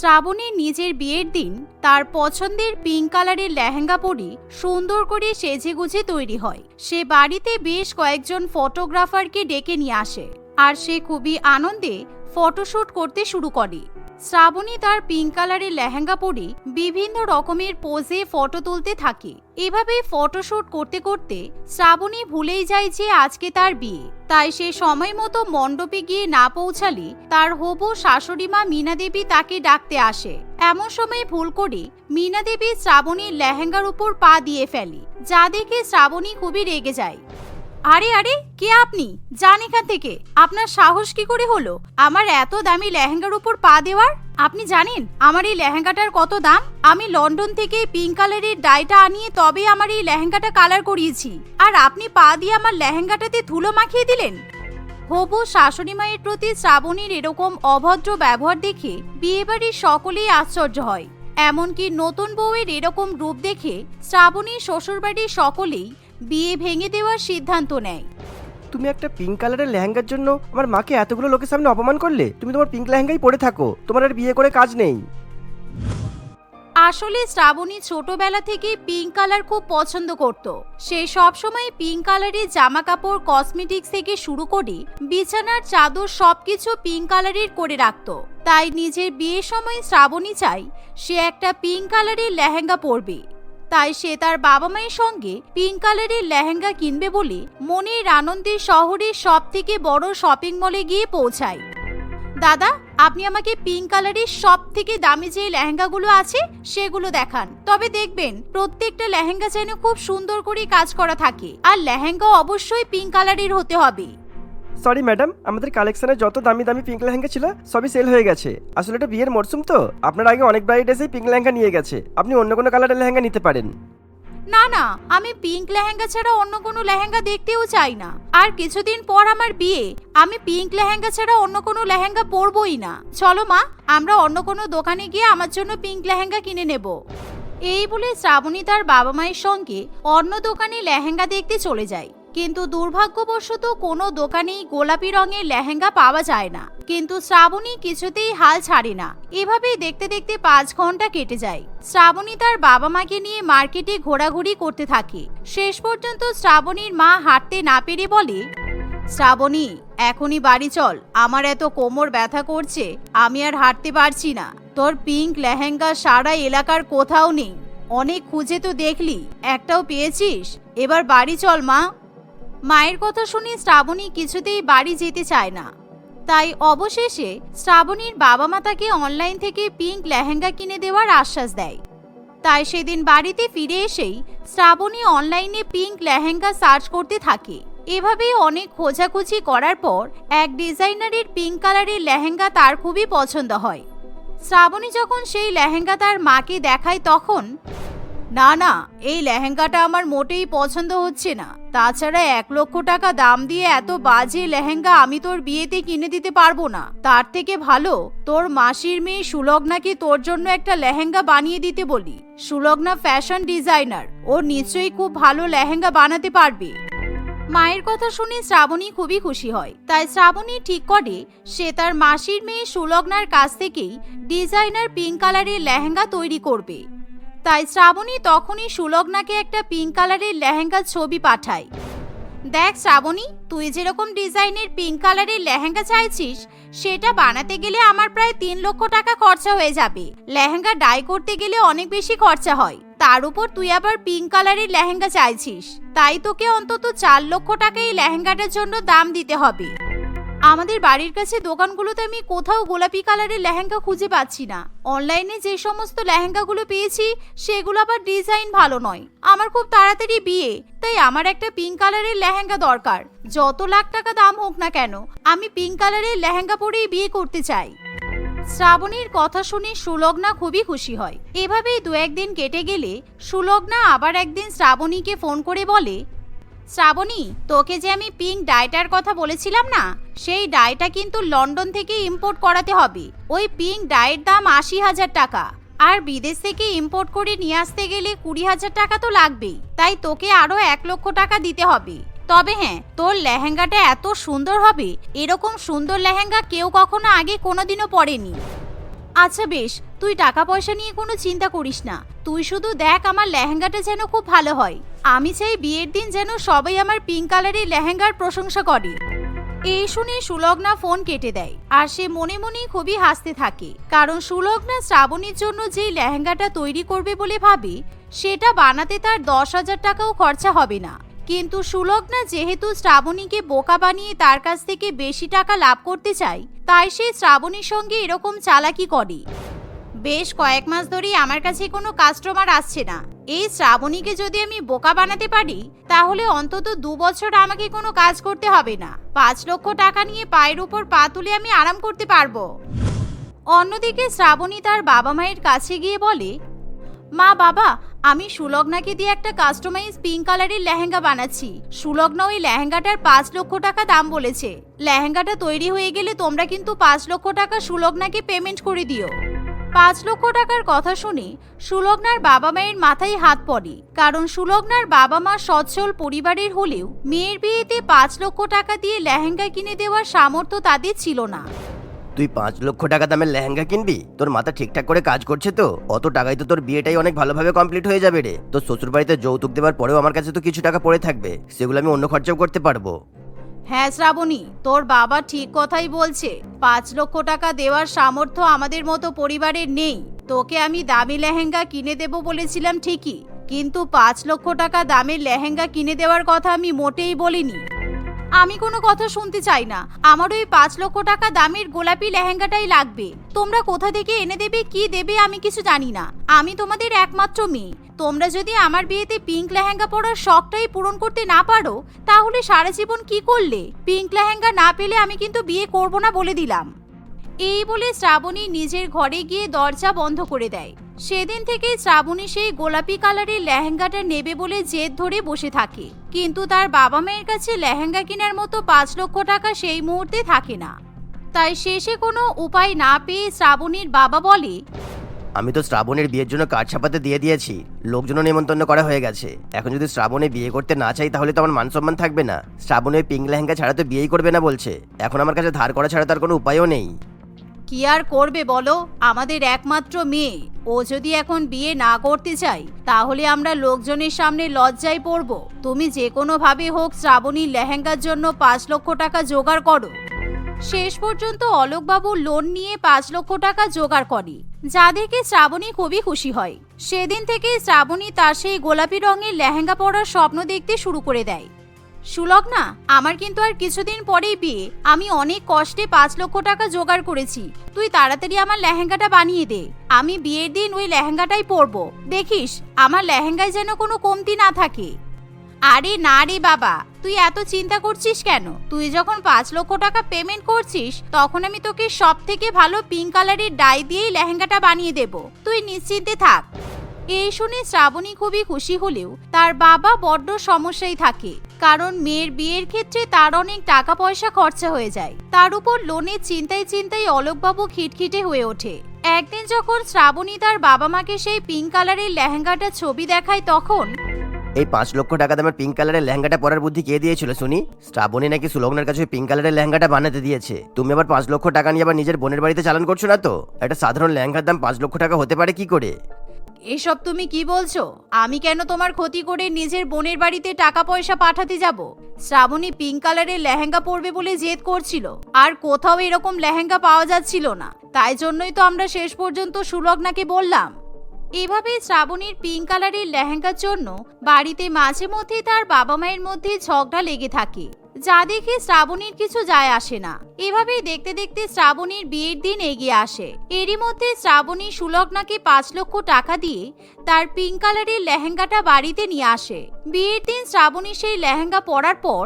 শ্রাবণী নিজের বিয়ের দিন তার পছন্দের পিঙ্ক কালারের লেহেঙ্গা পরে সুন্দর করে সেজে গুজে তৈরি হয়। সে বাড়িতে বেশ কয়েকজন ফটোগ্রাফারকে ডেকে নিয়ে আসে আর সে খুবই আনন্দে ফটোশ্যুট করতে শুরু করে। শ্রাবণী তার পিঙ্ক কালারের লেহেঙ্গা পরে বিভিন্ন রকমের পোজে ফটো তুলতে থাকে। এভাবে ফটোশ্যুট করতে করতে শ্রাবণী ভুলেই যায় যে আজকে তার বিয়ে। তাই সে সময় মতো মণ্ডপে গিয়ে না পৌঁছালে তার হবু শাশুড়ি মা মীনা দেবী তাকে ডাকতে আসে। এমন সময় ভুল করে মীনা দেবী শ্রাবণীর লেহেঙ্গার উপর পা দিয়ে ফেলে, যা দেখে শ্রাবণী খুবই রেগে যায়। আরে আরে, কে আপনি? যান এখান থেকে। আপনার সাহস কি করে হলো? আমার এত দামি লেহেঙ্গার উপর পা দেওয়ার? আপনি জানেন, আমার এই লেহেঙ্গাটার কত দাম? আমি লন্ডন থেকে পিঙ্ক কালারের ডাইটা আনিয়ে তবে আমার এই লেহেঙ্গাটা কালার করিয়েছি। আর আপনি পা দিয়ে আমার লেহেঙ্গাটাতে ধুলো মাখিয়ে দিলেন? হবু শাশুড়ি মায়ের প্রতি শ্রাবণীর এরকম অভদ্র ব্যবহার দেখে বিয়েবাড়ির সকলেই আশ্চর্য হয়। এমনকি নতুন বউয়ের এরকম রূপ দেখে শ্রাবণী শ্বশুরবাড়ির সকলেই বিয়ে ভেঙে দেওয়ার সিদ্ধান্ত নেয়। তুমি একটা পিঙ্ক কালারের লেহেঙ্গার জন্য আমার মাকে এতগুলো লোকের সামনে অপমান করলে? তুমি তোমার পিঙ্ক লেহেঙ্গাই পরে থাকো। তোমার আর বিয়ে করে কাজ নেই। আসলে শ্রাবণী ছোটবেলা থেকে পিঙ্ক কালার খুব পছন্দ করত। সে সবসময় পিঙ্ক কালারের জামা কাপড় কসমেটিক্স থেকে শুরু করে বিছানার চাদর সবকিছু পিঙ্ক কালারের করে রাখত। তাই নিজের বিয়ের সময় শ্রাবণী চাই সে একটা পিঙ্ক কালারের লেহেঙ্গা পরবে। তাই সে তার বাবা মায়ের সঙ্গে পিঙ্ক কালারের লেহেঙ্গা কিনবে বলে মনের আনন্দে শহরের সব থেকে বড় শপিং মলে গিয়ে পৌঁছায়। দাদা, আপনি আমাকে পিঙ্ক কালারের সব থেকে দামি যে লেহেঙ্গাগুলো আছে, সেগুলো দেখান। তবে দেখবেন, প্রত্যেকটা লেহেঙ্গা যেন খুব সুন্দর করে কাজ করা থাকে। আর লেহেঙ্গা অবশ্যই পিঙ্ক কালারের হতে হবে। সরি ম্যাডাম আমাদের কালেকশনে যত দামি দামি পিঙ্ক লেহেঙ্গা ছিল, সবই সেল হয়ে গেছে। আসলে এটা বিয়ের মরশুম তো। আপনার আগে অনেক ব্রাইড এসেই পিঙ্ক লেহেঙ্গা নিয়ে গেছে। আপনি অন্য কোনো কালারের লেহেঙ্গা নিতে পারেন। না না, আমি পিঙ্ক লেহেঙ্গা ছাড়া অন্য কোনো লেহেঙ্গা দেখতেও চাই না। আর কিছুদিন পর আমার বিয়ে, আমি পিঙ্ক লেহেঙ্গা ছাড়া অন্য কোনো লেহেঙ্গা পরবই না। চলো মা, আমরা অন্য কোনো দোকানে গিয়ে আমার জন্য পিঙ্ক লেহেঙ্গা কিনে নেব। এই বলে শ্রাবণী তার বাবা মায়ের সঙ্গে অন্য দোকানে লেহেঙ্গা দেখতে চলে যায়। কিন্তু দুর্ভাগ্যবশত কোনো দোকানেই গোলাপি রঙের লেহেঙ্গা পাওয়া যায় না। কিন্তু শ্রাবণী কিছুতেই হাল ছাড়ে না। এভাবেই দেখতে দেখতে পাঁচ ঘণ্টা কেটে যায়। শ্রাবণী তার বাবা মাকে নিয়ে মার্কেটে ঘোরাঘুরি করতে থাকে। শেষ পর্যন্ত শ্রাবণীর মা হাঁটতে না পেরে বলে, শ্রাবণী, এখনই বাড়ি চল। আমার এত কোমর ব্যথা করছে। আমি আর হাঁটতে পারছি না। তোর পিঙ্ক লেহেঙ্গা সারা এলাকার কোথাও নেই। অনেক খুঁজে তো দেখলি। একটাও পেয়েছিস? এবার বাড়ি চল, মা। মায়ের কথা শুনে শ্রাবণী কিছুতেই বাড়ি যেতে চায় না। তাই অবশেষে শ্রাবণীর বাবা মা তাকে অনলাইন থেকে পিঙ্ক লেহেঙ্গা কিনে দেওয়ার আশ্বাস দেয়। তাই সেদিন বাড়িতে ফিরে এসেই শ্রাবণী অনলাইনে পিঙ্ক লেহেঙ্গা সার্চ করতে থাকে। এভাবেই অনেক খোঁজাখুঁজি করার পর এক ডিজাইনারের পিঙ্ক কালারের লেহেঙ্গা তার খুবই পছন্দ হয়। শ্রাবণী যখন সেই লেহেঙ্গা তার মাকে দেখায় তখন না না, এই লেহেঙ্গাটা আমার মোটেই পছন্দ হচ্ছে না। তাছাড়া এক লক্ষ টাকা দাম দিয়ে এত বাজে লেহেঙ্গা আমি তোর বিয়েতে কিনে দিতে পারব না। তার থেকে ভালো, তোর মাসির মেয়ে সুলগ্নাকে তোর জন্য একটা লেহেঙ্গা বানিয়ে দিতে বলি। সুলগ্না ফ্যাশন ডিজাইনার, ও নিশ্চয়ই খুব ভালো লেহেঙ্গা বানাতে পারবে। মায়ের কথা শুনে শ্রাবণী খুবই খুশি হয়। তাই শ্রাবণী ঠিক করে, সে তার মাসির মেয়ে সুলগ্নার কাছ থেকেই ডিজাইনার পিঙ্ক কালারের লেহেঙ্গা তৈরি করবে। তাই শ্রাবণী তখনই সুলগ্নাকে একটা পিঙ্ক কালারের লেহেঙ্গার ছবি পাঠায়। দেখ শ্রাবণী, তুই যেরকম ডিজাইনের পিঙ্ক কালারের লেহেঙ্গা চাইছিস, সেটা বানাতে গেলে আমার প্রায় তিন লক্ষ টাকা খরচা হয়ে যাবে। লেহেঙ্গা ডাই করতে গেলে অনেক বেশি খরচা হয়। তার উপর তুই আবার পিঙ্ক কালারের লেহেঙ্গা চাইছিস। তাই তোকে অন্তত চার লক্ষ টাকা এই লেহেঙ্গাটার জন্য দাম দিতে হবে। আমাদের বাড়ির কাছে দোকানগুলোতে আমি কোথাও গোলাপি কালারের লেহেঙ্গা খুঁজে পাচ্ছি না। অনলাইনে যে সমস্ত লেহেঙ্গাগুলো পেয়েছি, সেগুলো আবার ডিজাইন ভালো নয়। আমার খুব তাড়াতাড়ি বিয়ে, তাই আমার একটা পিঙ্ক কালারের লেহেঙ্গা দরকার। যত লাখ টাকা দাম হোক না কেন, আমি পিঙ্ক কালারের লেহেঙ্গা পরেই বিয়ে করতে চাই। শ্রাবণীর কথা শুনে সুলগ্না খুবই খুশি হয়। এভাবেই দু একদিন কেটে গেলে সুলগ্না আবার একদিন শ্রাবণীকে ফোন করে বলে শ্রাবণী, তোকে যে আমি পিঙ্ক ডাইটার কথা বলেছিলাম না, সেই ডাইটা কিন্তু লন্ডন থেকে ইম্পোর্ট করাতে হবে। ওই পিঙ্ক ডাইয়ের দাম আশি হাজার টাকা। আর বিদেশ থেকে ইম্পোর্ট করে নিয়ে আসতে গেলে কুড়ি হাজার টাকা তো লাগবেই। তাই তোকে আরও এক লক্ষ টাকা দিতে হবে। তবে হ্যাঁ তোর লেহেঙ্গাটা এত সুন্দর হবে, এরকম সুন্দর লেহেঙ্গা কেউ কখনো আগে কোনোদিনও পরেনি। আচ্ছা বেশ, তুই টাকা পয়সা নিয়ে কোনো চিন্তা করিস না। তুই শুধু দেখ আমার লেহেঙ্গাটা যেন খুব ভালো হয়। আমি চাই বিয়ের দিন যেন সবাই আমার পিঙ্ক কালারের লেহেঙ্গার প্রশংসা করে। এই শুনে সুলগ্না ফোন কেটে দেয়, আর সে মনে মনেই খুবই হাসতে থাকে। কারণ সুলগ্না শ্রাবণীর জন্য যে লেহেঙ্গাটা তৈরি করবে বলে ভাবে, সেটা বানাতে তার দশ হাজার টাকাও খরচা হবে না। কিন্তু সুলগ্না যেহেতু শ্রাবণীকে বোকা বানিয়ে তার কাছ থেকে বেশি টাকা লাভ করতে চায়, তাই সে শ্রাবণীর সঙ্গে এরকম চালাকি করে। বেশ কয়েক মাস ধরেই আমার কাছে কোনো কাস্টমার আসছে না। এই শ্রাবণীকে যদি আমি বোকা বানাতে পারি, তাহলে অন্তত দু বছর আমাকে কোনো কাজ করতে হবে না। পাঁচ লক্ষ টাকা নিয়ে পায়ের উপর পা তুলে আমি আরাম করতে পারব। অন্যদিকে শ্রাবণী তার বাবা মায়ের কাছে গিয়ে বলে, মা, বাবা আমি সুলগ্নাকে দিয়ে একটা কাস্টমাইজ পিঙ্ক কালারের লেহেঙ্গা বানাচ্ছি। সুলগ্না ওই লেহেঙ্গাটার পাঁচ লক্ষ টাকা দাম বলেছে। লেহেঙ্গাটা তৈরি হয়ে গেলে তোমরা কিন্তু পাঁচ লক্ষ টাকা সুলগ্নাকে পেমেন্ট করে দিও। পাঁচ লক্ষ টাকার কথা শুনে সুলগ্নার বাবা মায়ের মাথায় হাত পড়ে। কারণ সুলগ্নার বাবা মা সচ্ছল পরিবারের হলেও মেয়ের বিয়েতে পাঁচ লক্ষ টাকা দিয়ে লেহেঙ্গা কিনে দেওয়ার সামর্থ্য তাদের ছিল না। তুই পাঁচ লক্ষ টাকা দামের লেহেঙ্গা কিনবি? তোর মাথা ঠিকঠাক করে কাজ করছে তো? অত টাকায় তো তোর বিয়েটাই অনেক ভালোভাবে কমপ্লিট হয়ে যাবে রে। তোর শ্বশুর বাড়িতে যৌতুক দেওয়ার পরেও আমার কাছে তো কিছু টাকা পড়ে থাকবে। সেগুলো আমি অন্য খরচাও করতে পারব। হ্যাঁ শ্রাবণী, তোর বাবা ঠিক কথাই বলছে। পাঁচ লক্ষ টাকা দেওয়ার সামর্থ্য আমাদের মতো পরিবারের নেই। তোকে আমি দামি লেহেঙ্গা কিনে দেব বলেছিলাম ঠিকই। কিন্তু পাঁচ লক্ষ টাকা দামের লেহেঙ্গা কিনে দেওয়ার কথা আমি মোটেই বলিনি। আমি কোনো কথা শুনতে চাই না। আমার ওই পাঁচ লক্ষ টাকা দামের গোলাপি লেহেঙ্গাটাই লাগবে। তোমরা কোথা থেকে এনে দেবে, কি দেবে, আমি কিছু জানি না। আমি তোমাদের একমাত্র মেয়ে। তোমরা যদি আমার বিয়েতে পিঙ্ক লেহেঙ্গা পরার শখটাই পূরণ করতে না পারো, তাহলে সারা জীবন কি করলে? পিঙ্ক লেহেঙ্গা না পেলে আমি কিন্তু বিয়ে করব না বলে দিলাম। এই বলে শ্রাবণী নিজের ঘরে গিয়ে দরজা বন্ধ করে দেয়। সেদিন থেকে শ্রাবণী সেই গোলাপি কালারের লেহেঙ্গাটা নেবে বলে জেদ ধরে বসে থাকে। কিন্তু তার বাবা মায়ের কাছে লেহেঙ্গা কেনার মতো পাঁচ লক্ষ টাকা সেই মুহূর্তে থাকে না। তাই শেষে কোনো উপায় না পেয়ে শ্রাবণীর বাবা বলে, আমি তো শ্রাবণের বিয়ের জন্য কার্ড ছাপাতে দিয়ে দিয়েছি। লোকজনও নেমন্তন্ন করা হয়ে গেছে। এখন যদি শ্রাবণে বিয়ে করতে না চাই তাহলে তো আমার মান সম্মান থাকবে না। শ্রাবণে ওই পিঙ্ক লেহেঙ্গা ছাড়া তো বিয়েই করবে না বলছে। এখন আমার কাছে ধার করা ছাড়া তার কোনো উপায়ও নেই। কি আর করবে বলো? আমাদের একমাত্র মেয়ে। ও যদি এখন বিয়ে না করতে চাই তাহলে আমরা লোকজনের সামনে লজ্জায় পড়ব। তুমি যে কোনো ভাবে হোক শ্রাবণীর লেহেঙ্গার জন্য পাঁচ লক্ষ টাকা জোগাড় করো। শেষ পর্যন্ত অলোকবাবু লোন নিয়ে পাঁচ লক্ষ টাকা জোগাড় করে। যা দেখে শ্রাবণী খুবই খুশি হয়। সেদিন থেকে শ্রাবণী তার সেই গোলাপি রঙের লেহেঙ্গা পরার স্বপ্ন দেখতে শুরু করে দেয়। সুলগ্না, আমার কিন্তু আর কিছুদিন পরেই বিয়ে। আমি অনেক কষ্টে পাঁচ লক্ষ টাকা জোগাড় করেছি। তুই তাড়াতাড়ি আমার লেহেঙ্গাটা বানিয়ে দে। আমি বিয়ের দিন ওই লেহেঙ্গাটাই পরবো। দেখিস, আমার লেহেঙ্গায় যেন কোনো কমতি না থাকে। আরে না রে বাবা, তুই এত চিন্তা করছিস কেন? তুই যখন পাঁচ লক্ষ টাকা পেমেন্ট করছিস, তখন আমি তোকে সব থেকে ভালো পিঙ্ক কালারের ডাই দিয়েই লেহেঙ্গাটা বানিয়ে দেব। তুই নিশ্চিন্তে থাক। এই শুনে শ্রাবণী খুবই খুশি হলেও তার বাবা বড্ড সমস্যায় থাকে। কারণ মেয়ের বিয়ের ক্ষেত্রে তার অনেক টাকা পয়সা খরচা হয়ে যায়। তার উপর লোনের চিন্তায় চিন্তায় অলোকবাবু খিটখিটে হয়ে ওঠে। একদিন যখন শ্রাবণী তার বাবা মাকে সেই পিঙ্ক কালারের লেহেঙ্গাটা ছবি দেখায়, তখন এই পাঁচ লক্ষ টাকা দামের পিঙ্ক কালারের লেহেঙ্গাটা পরার বুদ্ধি কে দিয়েছিল, শুনি? শ্রাবণী নাকি সুলগ্নের কাছে পিঙ্ক কালারের লেহেঙ্গাটা বানাতে দিয়েছে। তুমি আবার পাঁচ লক্ষ টাকা নিয়ে আবার নিজের বোনের বাড়িতে চালান করছ না তো? একটা সাধারণ লেহেঙ্গার দাম পাঁচ লক্ষ টাকা হতে পারে কি করে? এসব তুমি কি বলছো? আমি কেন তোমার ক্ষতি করে নিজের বোনের বাড়িতে টাকা পয়সা পাঠাতে যাব? শ্রাবণী পিঙ্ক কালারের লেহেঙ্গা পরবে বলে জেদ করছিল। আর কোথাও এরকম লেহেঙ্গা পাওয়া যাচ্ছিল না। তাই জন্যই তো আমরা শেষ পর্যন্ত সুলগ্নাকে বললাম। এভাবে শ্রাবণীর পিঙ্ক কালারের লেহেঙ্গার জন্য বাড়িতে মাঝে মধ্যে তার বাবা মায়ের মধ্যে ঝগড়া লেগে থাকে। যা দেখে শ্রাবণীর কিছু যায় আসে না। এভাবেই দেখতে দেখতে শ্রাবণীর বিয়ের দিন এগিয়ে আসে। এরই মধ্যে শ্রাবণী সুলগ্নাকে পাঁচ লক্ষ টাকা দিয়ে তার পিঙ্ক কালারের লেহেঙ্গাটা বাড়িতে নিয়ে আসে। বিয়ের দিন শ্রাবণী সেই লেহেঙ্গা পরার পর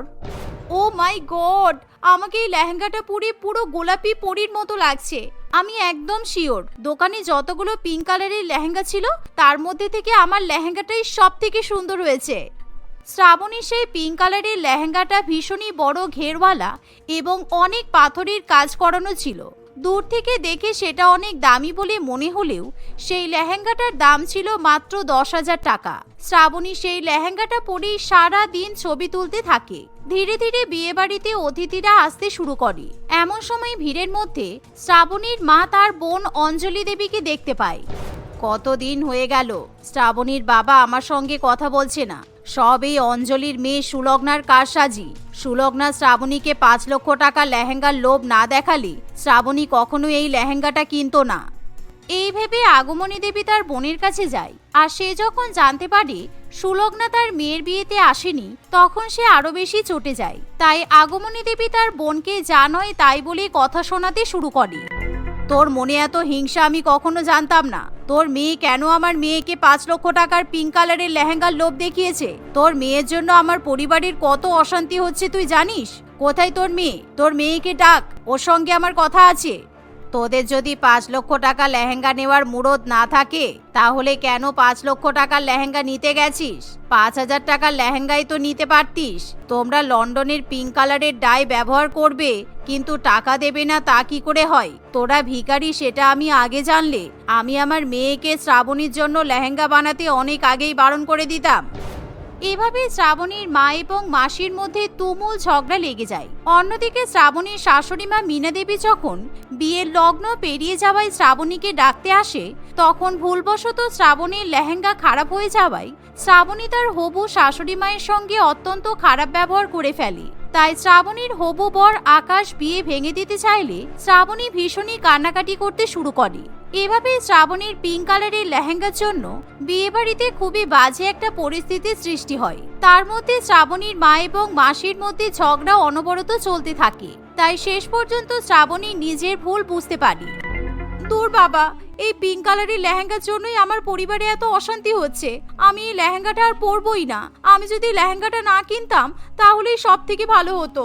ও মাই গড আমাকে এই লেহেঙ্গাটা পরে পুরো গোলাপি পরীর মতো লাগছে। আমি একদম শিওর। দোকানে যতগুলো পিঙ্ক কালারের লেহেঙ্গা ছিল, তার মধ্যে থেকে আমার লেহেঙ্গাটাই সব থেকে সুন্দর হয়েছে। শ্রাবণী সেই পিঙ্ক কালারের লেহেঙ্গাটা ভীষণই বড় ঘেরওয়ালা এবং অনেক পাথরের কাজ করানো ছিল। দূর থেকে দেখে সেটা অনেক দামি বলে মনে হলেও সেই লেহেঙ্গাটার দাম ছিল মাত্র দশ হাজার টাকা। শ্রাবণী সেই লেহেঙ্গাটা পরেই সারা দিন ছবি তুলতে থাকে। ধীরে ধীরে বিয়ে বাড়িতে অতিথিরা আসতে শুরু করে। এমন সময় ভিড়ের মধ্যে শ্রাবণীর মা তার বোন অঞ্জলি দেবীকে দেখতে পায়। কতদিন হয়ে গেল, শ্রাবণীর বাবা আমার সঙ্গে কথা বলছে না। সব এই অঞ্জলির মেয়ে সুলগ্নার কারসাজি। সুলগ্না শ্রাবণীকে পাঁচ লক্ষ টাকা লেহেঙ্গার লোভ না দেখালে শ্রাবণী কখনো এই লেহেঙ্গাটা কিনত না। এই ভেবে আগমনী দেবী তার বোনের কাছে যায়। আর সে যখন জানতে পারে সুলগ্না তার মেয়ের বিয়েতে আসেনি, তখন সে আরও বেশি চটে যায়। তাই আগমনী দেবী তার বোনকে যা নয় তাই বলে কথা শোনাতে শুরু করে। তোর মনে এত হিংসা আমি কখনো জানতাম না। তোর মেয়ে কেন আমার মেয়েকে পাঁচ লক্ষ টাকার পিঙ্ক কালারের লেহেঙ্গার লোভ দেখিয়েছে? তোর মেয়ের জন্য আমার পরিবারের কত অশান্তি হচ্ছে তুই জানিস? কোথায় তোর মেয়ে? তোর মেয়েকে ডাক, ওর সঙ্গে আমার কথা আছে। তোদের যদি পাঁচ লক্ষ টাকা লেহেঙ্গা নেওয়ার মুরদ না থাকে, তাহলে কেন পাঁচ লক্ষ টাকার লেহেঙ্গা নিতে গেছিস? পাঁচ হাজার টাকার লেহেঙ্গাই তো নিতে পারতিস। তোমরা লন্ডনের পিঙ্ক কালারের ডাই ব্যবহার করবে, কিন্তু টাকা দেবে না তা কি করে হয়? তোরা ভিখারি, সেটা আমি আগে জানলে। আমি আমার মেয়েকে শ্রাবণীর জন্য লেহেঙ্গা বানাতে অনেক আগেই বারণ করে দিতাম। এভাবে শ্রাবণীর মা এবং মাসির মধ্যে তুমুল ঝগড়া লেগে যায়। অন্যদিকে শ্রাবণীর শাশুড়ি মা মীনা দেবী যখন বিয়ের লগ্ন পেরিয়ে যাওয়ায় শ্রাবণীকে ডাকতে আসে, তখন ভুলবশত শ্রাবণীর লেহেঙ্গা খারাপ হয়ে যাওয়ায় শ্রাবণী তার হবু শাশুড়ি মায়ের সঙ্গে অত্যন্ত খারাপ ব্যবহার করে ফেলে। তাই শ্রাবণীর হবু বর আকাশ বিয়ে ভেঙে দিতে চাইলে শ্রাবণী ভীষণই কান্নাকাটি করতে শুরু করে। এভাবে শ্রাবণীর পিঙ্ক কালারের লেহেঙ্গার জন্য বিয়েবাড়িতে খুবই বাজে একটা পরিস্থিতির সৃষ্টি হয়। তার মধ্যে শ্রাবণীর মা এবং মাসির মধ্যে ঝগড়া অনবরত চলতে থাকে। তাই শেষ পর্যন্ত শ্রাবণী নিজের ভুল বুঝতে পারে। দূর বাবা, এই পিঙ্ক কালারের লেহেঙ্গার জন্যই আমার পরিবারে এত অশান্তি হচ্ছে। আমি এই লেহেঙ্গাটা আর পরবই না। আমি যদি লেহেঙ্গাটা না কিনতাম, তাহলেই সব থেকে ভালো হতো।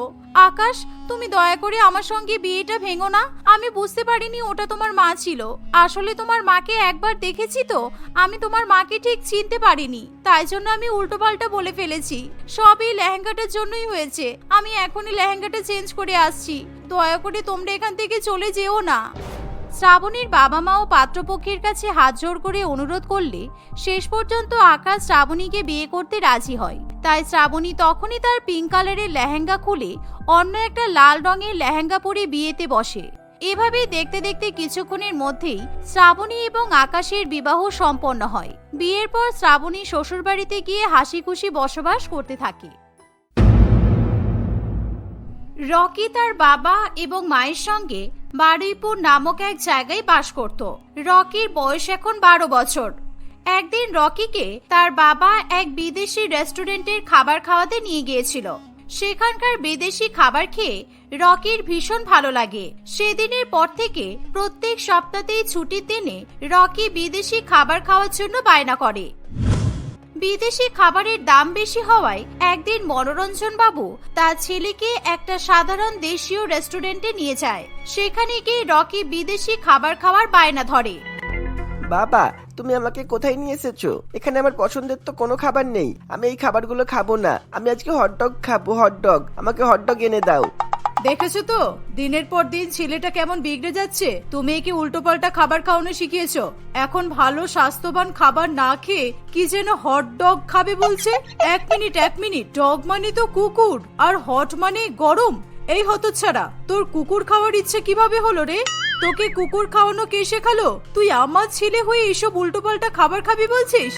আকাশ, তুমি দয়া করে আমার সঙ্গে বিয়েটা ভেঙো না। আমি বুঝতে পারিনি ওটা তোমার মা ছিল। আসলে তোমার মাকে একবার দেখেছি তো? আমি তোমার মাকে ঠিক চিনতে পারিনি। তাই জন্য আমি উল্টোপাল্টা বলে ফেলেছি। সব এই লেহেঙ্গাটার জন্যই হয়েছে। আমি এখনই লেহেঙ্গাটা চেঞ্জ করে আসছি। দয়া করে তোমরা এখান থেকে চলে যেও না। শ্রাবণীর বাবা মা ও পাত্রপক্ষের কাছে হাত জোর করে অনুরোধ করলে শেষ পর্যন্ত আকাশ শ্রাবণীকে বিয়ে করতে রাজি হয়। তাই শ্রাবণী তখনই তার পিঙ্ক কালারের লেহেঙ্গা খুলে অন্য একটা লাল রঙের লেহেঙ্গা পরে বিয়েতে বসে। এভাবেই দেখতে দেখতে কিছুক্ষণের মধ্যেই শ্রাবণী এবং আকাশের বিবাহ সম্পন্ন হয়। বিয়ের পর শ্রাবণী শ্বশুরবাড়িতে গিয়ে হাসি খুশি বসবাস করতে থাকে। রকি তার বাবা এবং মায়ের সঙ্গে বারুইপুর নামক এক জায়গায় বাস করত। রকির বয়স এখন বারো বছর। একদিন রকিকে তার বাবা এক বিদেশি রেস্টুরেন্টের খাবার খাওয়াতে নিয়ে গিয়েছিল। সেখানকার বিদেশি খাবার খেয়ে রকির ভীষণ ভালো লাগে। সেদিনের পর থেকে প্রত্যেক সপ্তাহতেই ছুটির দিনে রকি বিদেশি খাবার খাওয়ার জন্য বায়না করে। বিদেশি খাবারের দাম বেশি হওয়ায় একদিন মনোরঞ্জন বাবু তার ছেলেকে একটা সাধারণ দেশীয় রেস্টুরেন্টে নিয়ে যায়। সেখানে গিয়ে রকি বিদেশি খাবার খাওয়ার বায়না ধরে। বাবা, তুমি আমাকে কোথায় নিয়ে এসেছ? এখানে আমার পছন্দের তো কোনো খাবার নেই। আমি এই খাবারগুলো খাব না। আমি আজকে হটডগ খাব হটডগ আমাকে হটডগ এনে দাও। দেখেছ তো? দিনের পর দিন ছেলেটা কেমন বিগড়ে যাচ্ছে? তুমি একে উল্টোপাল্টা খাবার খাওয়ানো শিখিয়েছো। এখন ভালো, স্বাস্থ্যবান খাবার না খেয়ে কি যেন হট ডগ খাবে বলছে? এক মিনিট এক মিনিট ডগ মানে তো কুকুর, আর হট মানে গরম। এই হতচ্ছাড়া, তোর কুকুর খাওয়ার ইচ্ছে কীভাবে হলো রে? তোকে কুকুর খাওয়ানো কে শেখালো? তুই আমার ছেলে হয়ে এসব উল্টোপাল্টা খাবার খাবি বলছিস?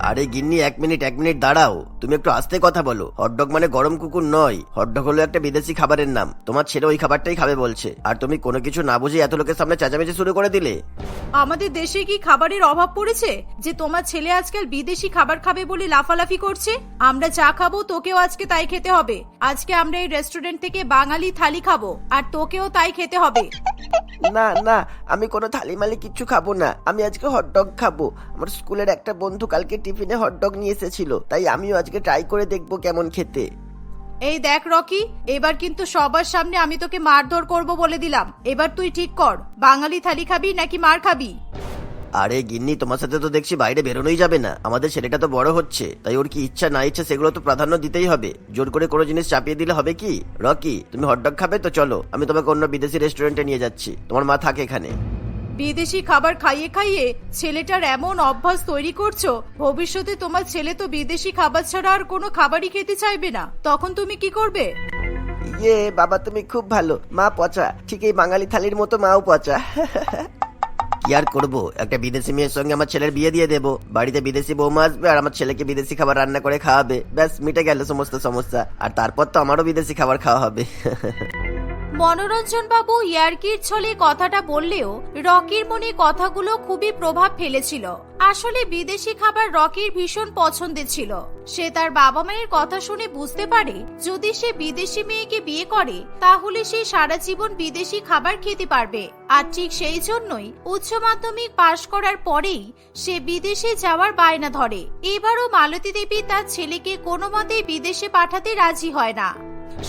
আরে গিন্নি এক মিনিট এক মিনিট দাঁড়াও। তুমি একটু আস্তে কথা বলো। হটডগ মানে গরম কুকুর নয়। হটডগ হলো একটা বিদেশি খাবারের নাম। তোমার ছেলে ওই খাবারটাই খাবে বলছে। আর তুমি কোনো কিছু না বুঝে এত লোকের সামনে চেঁচামেচি শুরু করে দিলে? আমাদের দেশে কি খাবারের অভাব পড়েছে? যে তোমার ছেলে আজকাল বিদেশি খাবার খাবে বলে লাফালাফি করছে? আমরা যা খাব তোকেও আজকে তাই খেতে হবে। আজকে আমরা এই রেস্টুরেন্ট থেকে বাঙালি থালি খাব আর তোকেও তাই খেতে হবে। না না আমি কোনো থালি মালি কিচ্ছু খাব না। আমি আজকে হটডগ খাব। আমার স্কুলের একটা বন্ধু কালকে টিফিনে হটডগ নিয়ে এসেছিল তাই আমিও আজকে ট্রাই করে দেখব কেমন খেতে। এই দেখ রকি এবার কিন্তু সবার সামনে আমি তোকে মারধর করব বলে দিলাম। এবার তুই ঠিক কর বাঙালি থালি খাবি নাকি মার খাবি? আরে গিন্নি তোমার সাথে তো দেখছি বাইরে বেরোনোই যাবে না। আমাদের ছেলেটা তো বড় হচ্ছে তাই ওর কি ইচ্ছা না ইচ্ছা সেগুলো তো প্রাধান্য দিতেই হবে। জোর করে কোনো জিনিস চাপিয়ে দিলে হবে কি? রকি তুমি হটডগ খাবে তো চলো আমি তোমাকে অন্য বিদেশি রেস্টুরেন্টে নিয়ে যাচ্ছি। তোমার মা থাকে এখানে। বিদেশি খাবার খাইয়ে খাইয়ে ছেলেটার এমন অভ্যাস তৈরি করছ ভবিষ্যতে তোমার ছেলে তো বিদেশি খাবার ছাড়া আর কোনো খাবারই খেতে চাইবে না। তখন তুমি কি করবে? ইয়ে বাবা তুমি খুব ভালো। মা পচা। ঠিক এই বাঙালি থালির মতো মাও পচা। কি আর করব? একটা বিদেশি মেয়ের সঙ্গে আমার ছেলের বিয়ে দিয়ে দেবো। বাড়িতে বিদেশি বৌমা আসবে আর আমার ছেলেকে বিদেশি খাবার রান্না করে খাওয়াবে। ব্যাস মিটে গেল সমস্ত সমস্যা। আর তারপর তো আমারও বিদেশি খাবার খাওয়া হবে। মনোরঞ্জন বাবু ইয়ার্কির ছলে কথাটা বললেও রকির মনে কথাগুলো খুবই প্রভাব ফেলেছিল। আসলে বিদেশি খাবার রকির ভীষণ পছন্দের ছিল। সে তার বাবা মায়ের কথা শুনে বুঝতে পারে, যদি সে বিদেশি মেয়েকে বিয়ে করে, তাহলে সে সারা জীবন বিদেশি খাবার খেতে পারবে। আর ঠিক সেই জন্যই উচ্চ মাধ্যমিক পাশ করার পরেই সে বিদেশে যাওয়ার বায়না ধরে। এবারও মালতী দেবী তার ছেলেকে কোনো মতেই বিদেশে পাঠাতে রাজি হয় না।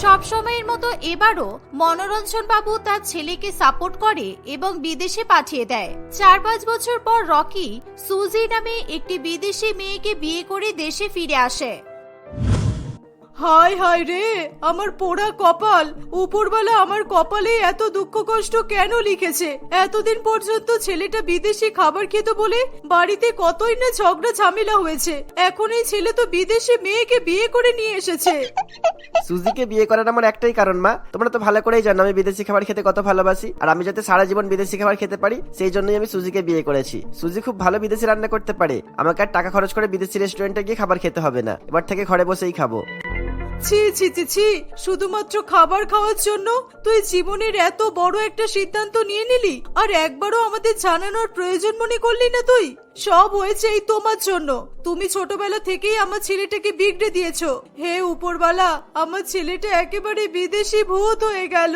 সব সময়ের মতো এবারও মনোরঞ্জন বাবু তার ছেলেকে সাপোর্ট করে এবং বিদেশে পাঠিয়ে দেয়। চার পাঁচ বছর পর রকি সুজি নামে একটি বিদেশি মেয়েকে বিয়ে করে দেশে ফিরে আসে। হায় হায় রে, আমার পোড়া কপাল। উপরবেলা আমার কপালে এত দুঃখ কষ্ট কেন লিখেছে? এতদিন পর্যন্ত ছেলেটা বিদেশি খাবার খেত বলে বাড়িতে কতই না ঝগড়া ঝামেলা হয়েছে। এখন এই ছেলে তো বিদেশি মেয়েকে বিয়ে করে নিয়ে এসেছে। সুজিকে বিয়ে করার আমার একটাই কারণ, মা। তোমরা তো ভালো করেই জানো, আমি বিদেশি খাবার খেতে কত ভালোবাসি। আর আমি যাতে সারা জীবন বিদেশি খাবার খেতে পারি, সেই জন্যই আমি সুজিকে বিয়ে করেছি। সুজি খুব ভালো বিদেশি রান্না করতে পারে। আমাকে আর টাকা খরচ করে বিদেশি রেস্টুরেন্টে গিয়ে খাবার খেতে হবে না। এবার থেকে ঘরে বসেই খাব। ছি ছি ছি ছি, শুধুমাত্র খাবার খাওয়ার জন্য তুই জীবনের এত বড় একটা সিদ্ধান্ত নিয়ে নিলি, আর একবারও আমাদের জানানোর প্রয়োজন মনে করলি না তুই? সব হয়েছে এই তোমার জন্য। তুমি ছোটবেলা থেকেই আমার ছেলেটাকে বিগড়ে দিয়েছ। হে উপরবালা, আমার ছেলেটা একেবারে বিদেশি ভূত হয়ে গেল।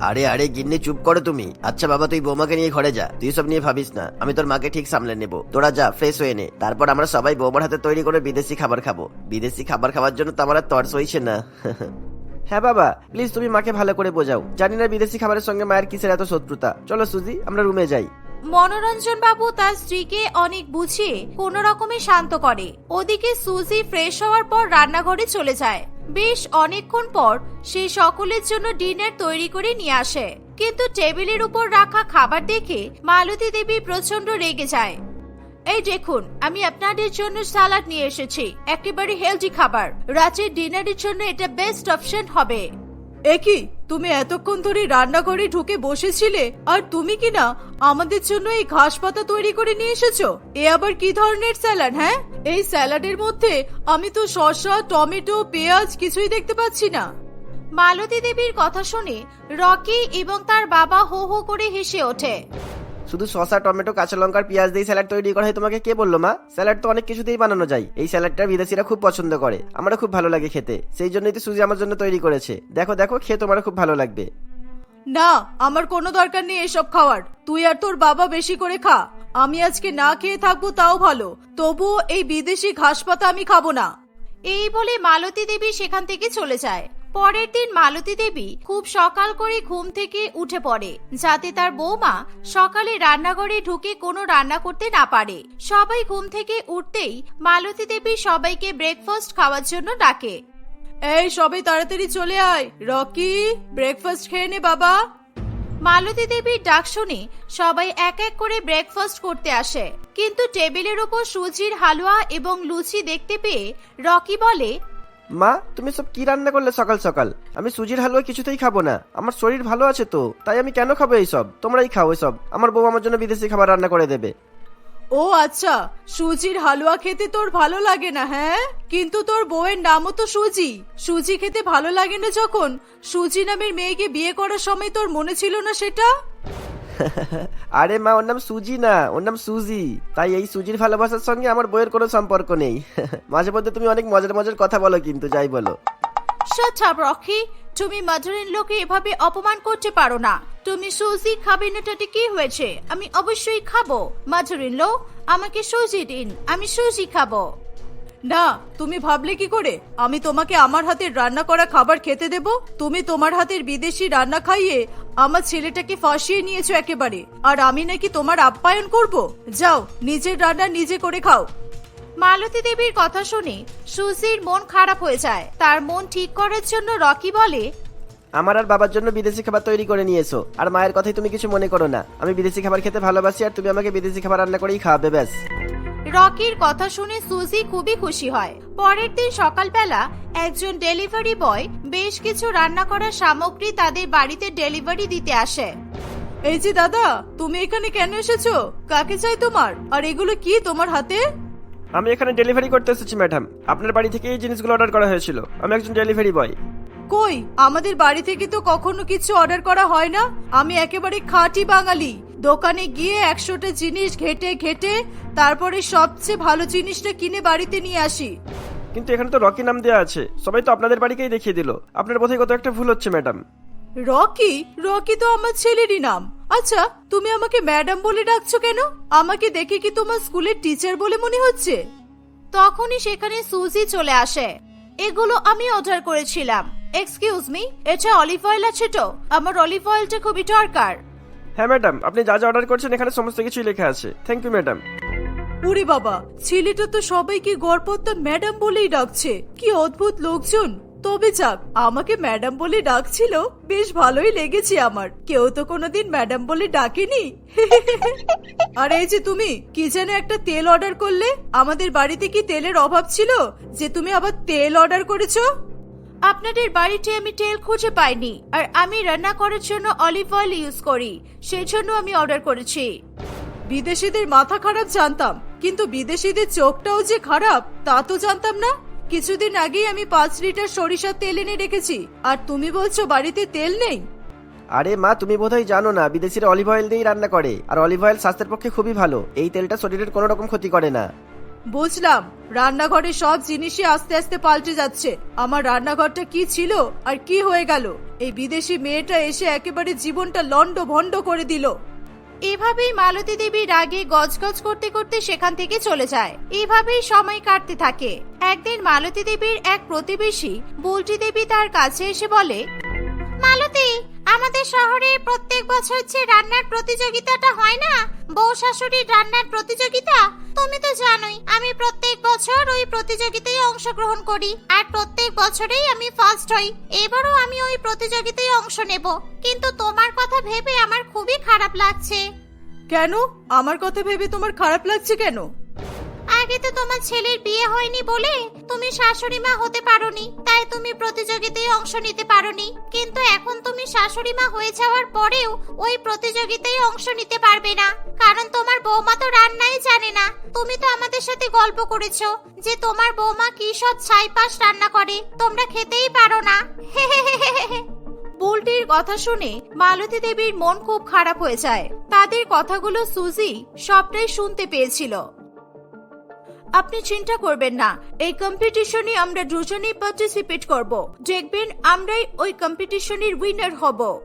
আরে আরে, গিন্নি, চুপ করো তুমি। আচ্ছা বাবা, তুই বৌমাকে নিয়ে ঘরে যা। তুই সব নিয়ে ভাবিস না। আমি তোর মাকে ঠিক সামলে নেব। তোরা যা ফ্রেশ হয়ে নে। তারপর আমরা সবাই বৌমার হাতে তৈরি করে বিদেশি খাবার খাব। বিদেশি খাবার খাওয়ার জন্য তো আমার আর তর্স হইছে না। হ্যাঁ বাবা প্লিজ তুমি মাকে ভালো করে বোঝাও। জানি না বিদেশি খাবারের সঙ্গে মায়ের কিসের এত শত্রুতা। চলো সুজি, আমরা রুমে যাই। মনোরঞ্জন বাবু তার স্ত্রীকে অনেক বুঝিয়ে কোন রকমে শান্ত করে। ওদিকে সুজি ফ্রেশ হওয়ার পর রান্নাঘরে চলে যায়। বেশ অনেকক্ষণ পর সে সকলের জন্য ডিনার তৈরি করে নিয়ে আসে। কিন্তু টেবিলের উপর রাখা খাবার দেখে মালতী দেবী প্রচণ্ড রেগে যায়। এই দেখুন, আমি আপনাদের জন্য সালাড নিয়ে এসেছি। একেবারে হেলদি খাবার। রাতের ডিনারের জন্য এটা বেস্ট অপশন হবে। একই তুমি এতক্ষণ ধরে রান্নাঘরে ঢুকে বসেছিলে? আর তুমি কি না আমাদের জন্য এই ঘাস পাতা তৈরি করে নিয়ে এসেছ? এ আবার কি ধরনের স্যালাড হ্যাঁ? এই স্যালাডের মধ্যে আমি তো শসা, টমেটো, পেঁয়াজ কিছুই দেখতে পাচ্ছি না। মালতী দেবীর কথা শুনে রকি এবং তার বাবা হো হো করে হেসে ওঠে। শুধু শসা টমেটো কাঁচা লঙ্কার পেঁয়াজ দিয়ে স্যালাড তৈরি করা হয়। তোমাকে কে বলল মা? স্যালাড তো অনেক কিছুতেই বানানো যায়। এই স্যালাডটা বিদেশিরা খুব পছন্দ করে। আমারও খুব ভালো লাগে খেতে। সেই জন্যই তো সুজি আমার জন্য তৈরি করেছে। দেখো দেখো খেয়ে তোমারও খুব ভালো লাগবে। না আমার কোনো দরকার নেই এসব খাওয়ার। তুই আর তোর বাবা বেশি করে খা। আমি আজকে না খেয়ে থাকব তাও ভালো। তবুও এই বিদেশি ঘাস পাতা আমি খাব না। এই বলে মালতী দেবী সেখান থেকে চলে যায়। পরের দিন মালতী দেবী খুব সকাল করে ঘুম থেকে উঠে পড়ে যাতে তার বৌমা সকালে রান্নাঘরে ঢুকে কোনো রান্না করতে না পারে। সবাই ঘুম থেকে উঠতেই মালতী দেবী সবাইকে ব্রেকফাস্ট খাওয়ার জন্য ডাকে। এই সবাই তাড়াতাড়ি চলে আয়। রকি ব্রেকফাস্ট খেয়ে নে বাবা। মালতী দেবীর ডাক শুনে সবাই এক এক করে ব্রেকফাস্ট করতে আসে। কিন্তু টেবিলের ওপর সুজির হালুয়া এবং লুচি দেখতে পেয়ে রকি বলে মা, তুমি সব কি রান্না করলে সকাল সকাল? আমি সুজির হালুয়া কিছুতেই খাব না। আমার শরীর ভালো আছে তো, তাই আমি কেন খাব এইসব? তোমরাই খাও এসব। আমার বউ আমার জন্য বিদেশি খাবার রান্না করে দেবে। ও আচ্ছা সুজির হালুয়া খেতে তোর ভালো লাগে না হ্যাঁ? কিন্তু তোর বউয়ের নামও তো সুজি। সুজি খেতে ভালো লাগে না যখন? সুজি নামের মেয়েকে বিয়ে করার সময় তোর মনে ছিল না সেটা? আরে মা, ওর নাম সুজি না, ওর নাম সুজি। তাই এই সুজির ভালোবাসার সঙ্গে আমার বইয়ের কোনো সম্পর্ক নেই। মাঝে মধ্যে তুমি অনেক মজার মজার কথা বলো কিন্তু, যাই বলো। শাট রকি, তুমি মাধুরীর লোকে এভাবে অপমান করতে পারো না। তুমি সুজি খাবে না, তাতে কি হয়েছে? আমি অবশ্যই খাব। মাধুরীর লো আমাকে সুজি দিন, আমি সুজি খাব। না তুমি ভাবলে কি করে? আমি তোমাকে আমার হাতের রান্না করা খাবার খেতে দেব? তুমি তোমার হাতের বিদেশি রান্না খাইয়ে আমার ছেলেটাকে ফাঁসিয়ে নিয়েছো একেবারে। আর আমি নাকি তোমার আপ্যায়ন করব? যাও নিজের রান্না নিজে করে খাও। মালতী দেবীর কথা শুনে সুজির মন খারাপ হয়ে যায়। তার মন ঠিক করার জন্য রকি বলে আমার আর বাবার জন্য বিদেশি খাবার তৈরি করে নিয়েছো। আর মায়ের কথাই তুমি কিছু মনে করো না। আমি বিদেশি খাবার খেতে ভালোবাসি আর তুমি আমাকে বিদেশি খাবার রান্না করেই খাওয়াবে ব্যাস। রকির কথা শুনে সুজি খুবই খুশি হয়। পরের দিন সকালবেলা একজন ডেলিভারি বয় বেশ কিছু রান্না করা সামগ্রী তাদের বাড়িতে ডেলিভারি দিতে আসে। এই যে দাদা তুমি এখানে কেন এসেছ? কাকে চাই তোমার? আর এগুলো কি তোমার হাতে? আমি এখানে ডেলিভারি করতে এসেছি ম্যাডাম। আপনার বাড়ি থেকে এই জিনিসগুলো অর্ডার করা হয়েছিল। আমি একজন ডেলিভারি বয়। কই? আমাদের বাড়ি থেকে তো কখনো কিছু অর্ডার করা হয় না। আমি একেবারে খাঁটি বাঙালি। দোকানে গিয়ে একশোটা জিনিস ঘেটে ঘেটে তারপরে সবচেয়ে ভালো জিনিসটা কিনে বাড়িতে নিয়ে আসি। কিন্তু এখানে তো রকি নাম দেওয়া আছে। সবাই তো আপনাদের বাড়িকেই দেখিয়ে দিল। আপনার বোধহয় কত একটা ভুল হচ্ছে ম্যাডাম। রকি? রকি তো আমার ছেলেরই নাম। আচ্ছা তুমি আমাকে ম্যাডাম বলে ডাকছো কেন? আমাকে দেখে কি তোমার স্কুলের টিচার বলে মনে হচ্ছে? তখনই সেখানে সুজি চলে আসে। এগুলো আমি অর্ডার করেছিলাম। এক্সকিউজ মি এটা অলিভ অয়েল আছে তো? আমার অলিভ অয়েলটা খুবই দরকার। হ্যাঁ ম্যাডাম আপনি যা যা অর্ডার করছেন এখানে সমস্ত কিছুই লেখা আছে। Thank you madam. উরে বাবা, ছেলেটা তো সবাইকে গড়পত্তা ম্যাডাম বলেই ডাকছে। কি অদ্ভুত লোকজন। তবে যাক, আমাকে ম্যাডাম বলে ডাকছিল, বেশ ভালোই লেগেছে আমার। কেউ তো কোনোদিন ম্যাডাম বলে ডাকেনি। আর এই যে তুমি, কি যেন একটা তেল অর্ডার করলে? আমাদের বাড়িতে কি তেলের অভাব ছিল, যে তুমি আবার তেল অর্ডার করেছ? আপনাদের বাড়িতে আমি তেল খুঁজে পাইনি, আর আমি রান্না করার জন্য অলিভ অয়েল ইউজ করি, সেই জন্য আমি অর্ডার করেছি। বিদেশিদের মাথা খারাপ জানতাম কিন্তু বিদেশিদের চোখটাও যে খারাপ তা তো জানতাম না। কিছুদিন আগেই আমি পাঁচ লিটার সরিষার তেল এনে রেখেছি আর তুমি বলছো বাড়িতে তেল নেই? আরে মা তুমি বোধহয় জানো না বিদেশিরা অলিভ অয়েল দিয়েই রান্না করে আর অলিভ অয়েল স্বাস্থ্যের পক্ষে খুবই ভালো এই তেলটা শরীরের কোনো রকম ক্ষতি করে না। বুঝলাম রান্নাঘরে সব জিনিসই আস্তে আস্তে পাল্টে যাচ্ছে আমার রান্নাঘরটা কি ছিল আর কি হয়ে গেল? এই বিদেশি মেয়েটা এসে একেবারে জীবনটা লন্ড ভন্ড করে দিল। এভাবেই মালতী দেবী রাগে গজগজ করতে করতে সেখান থেকে চলে যায়। এভাবেই সময় কাটতে থাকে। একদিন মালতী দেবীর এক প্রতিবেশী বুলটি দেবী তার কাছে এসে বলে, মালতী আমাদের শহরে প্রত্যেক বছর যে রান্নার প্রতিযোগিতাটা হয় না, বউ শাশুড়ির রান্নার প্রতিযোগিতা, তুমি তো জানোই, আমি প্রত্যেক বছর ওই প্রতিযোগিতায় অংশগ্রহণ করি, আর প্রত্যেক বছরেই আমি ফার্স্ট হই, এবারও আমি ওই প্রতিযোগিতায় অংশ নেব। কিন্তু তোমার কথা ভেবে আমার খুবই খারাপ লাগছে। কেন? আমার কথা ভেবে তোমার খারাপ লাগছে কেন? আগে তো তোমার ছেলের বিয়ে হয়নি বলে তুমি শাশুড়ি মা হতে পারোনি, তাই তুমি প্রতিযোগিতায় অংশ নিতে পারোনি। কিন্তু এখন তুমি শাশুড়ি মা হয়ে যাওয়ার পরেও ওই প্রতিযোগিতায় অংশ নিতে পারবে না। কারণ তোমার বৌমা তো রান্নাই জানে না। তুমি তো আমাদের সাথে গল্প করেছ যে তোমার বৌমা কি সব ছাইপাশ রান্না করে। তোমরা খেতেই পারো না। বুলটির কথা শুনে মালতী দেবীর মন খুব খারাপ হয়ে যায়। তাদের কথাগুলো সুজি সবটাই শুনতে পেয়েছিল। আপনি চিন্তা করবেন না। এই কম্পিটিশনে আমরা দুজনেই পার্টিসিপেট করব। দেখবেন আমরাই ওই কম্পিটিশনের উইনার হব।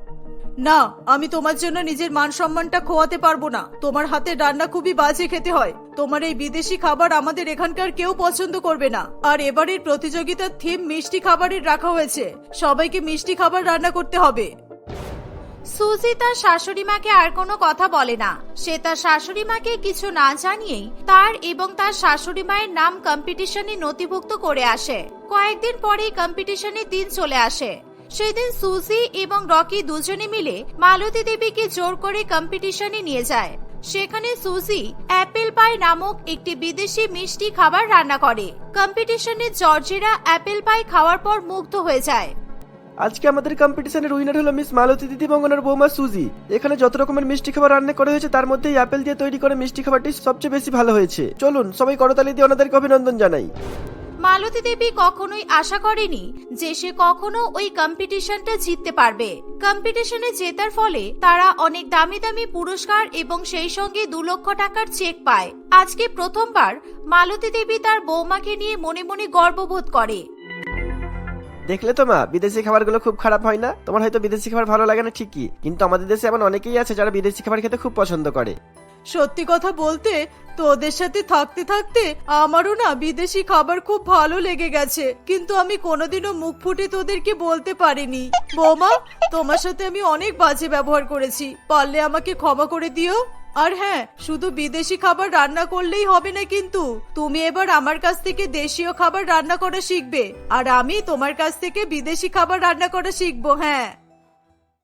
না, আমি তোমার জন্য নিজের মান সম্মানটা খোয়াতে পারব না। তোমার হাতের রান্না খুবই বাজে খেতে হয়। তোমার এই বিদেশি খাবার আমাদের এখানকার কেউ পছন্দ করবে না। আর এবারের প্রতিযোগিতার থিম মিষ্টি খাবারের রাখা হয়েছে। সবাইকে মিষ্টি খাবার রান্না করতে হবে। সুজি তার শাশুড়ি মাকে আর কোনো কথা বলে না। সে তার শাশুড়ি মাকে কিছু না জানিয়েই তার এবং তার শাশুড়ি মায়ের নাম কম্পিটিশনে নথিভুক্ত করে আসে। কয়েকদিন পরেই কম্পিটিশনের দিন চলে আসে। সেদিন সুজি এবং রকি দুজনে মিলে মালতী দেবীকে জোর করে কম্পিটিশনে নিয়ে যায়। সেখানে সুজি অ্যাপেল পাই নামক একটি বিদেশি মিষ্টি খাবার রান্না করে। কম্পিটিশনে জর্জেরা অ্যাপেল পাই খাওয়ার পর মুগ্ধ হয়ে যায়। আজকে আমাদের কম্পিটিশনের উইনার হলো মিস মালতী দিদি এবং বৌমা সুজি। এখানে যত রকমের মিষ্টি খাবার রান্না করা হয়েছে, তার মধ্যে আপেল দিয়ে তৈরি করা মিষ্টি খাবারটি সবচেয়ে বেশি ভালো হয়েছে। চলুন, সবাই করতালি দিয়ে ওনাদেরকে অভিনন্দন জানাই। মালতী দেবী কখনোই আশা করেনি যে সে কখনো ওই কম্পিটিশনটা জিততে পারবে। কম্পিটিশনে জেতার ফলে তারা অনেক দামি দামি পুরস্কার এবং সেই সঙ্গে দু লক্ষ টাকার চেক পায়। আজকে প্রথমবার মালতী দেবী তার বৌমাকে নিয়ে মনে মনে গর্ববোধ করে। দেখলে তো মা, বিদেশি খাবারগুলো খুব খারাপ হয় না? তোমার হয়তো বিদেশি খাবার ভালো লাগে না ঠিকই, কিন্তু আমাদের দেশে এমন অনেকেই আছে যারা বিদেশি খাবার খেতে খুব পছন্দ করে। সত্যি কথা বলতে, তোদের সাথে থাকতে থাকতে আমারও না বিদেশি খাবার খুব ভালো লেগে গেছে, কিন্তু আমি কোনোদিনও মুখ ফুটে তোদেরকে বলতে পারিনি। বৌমা, তোমার সাথে আমি অনেক বাজে ব্যবহার করেছি, পারলে আমাকে ক্ষমা করে দিও। আর হ্যাঁ শুধু বিদেশি খাবার রান্না করলেই হবে না কিন্তু। তুমি এবার আমার কাছ থেকে দেশীয় খাবার রান্না করা শিখবে, আর আমি তোমার কাছ থেকে বিদেশি খাবার রান্না করা শিখব হ্যাঁ।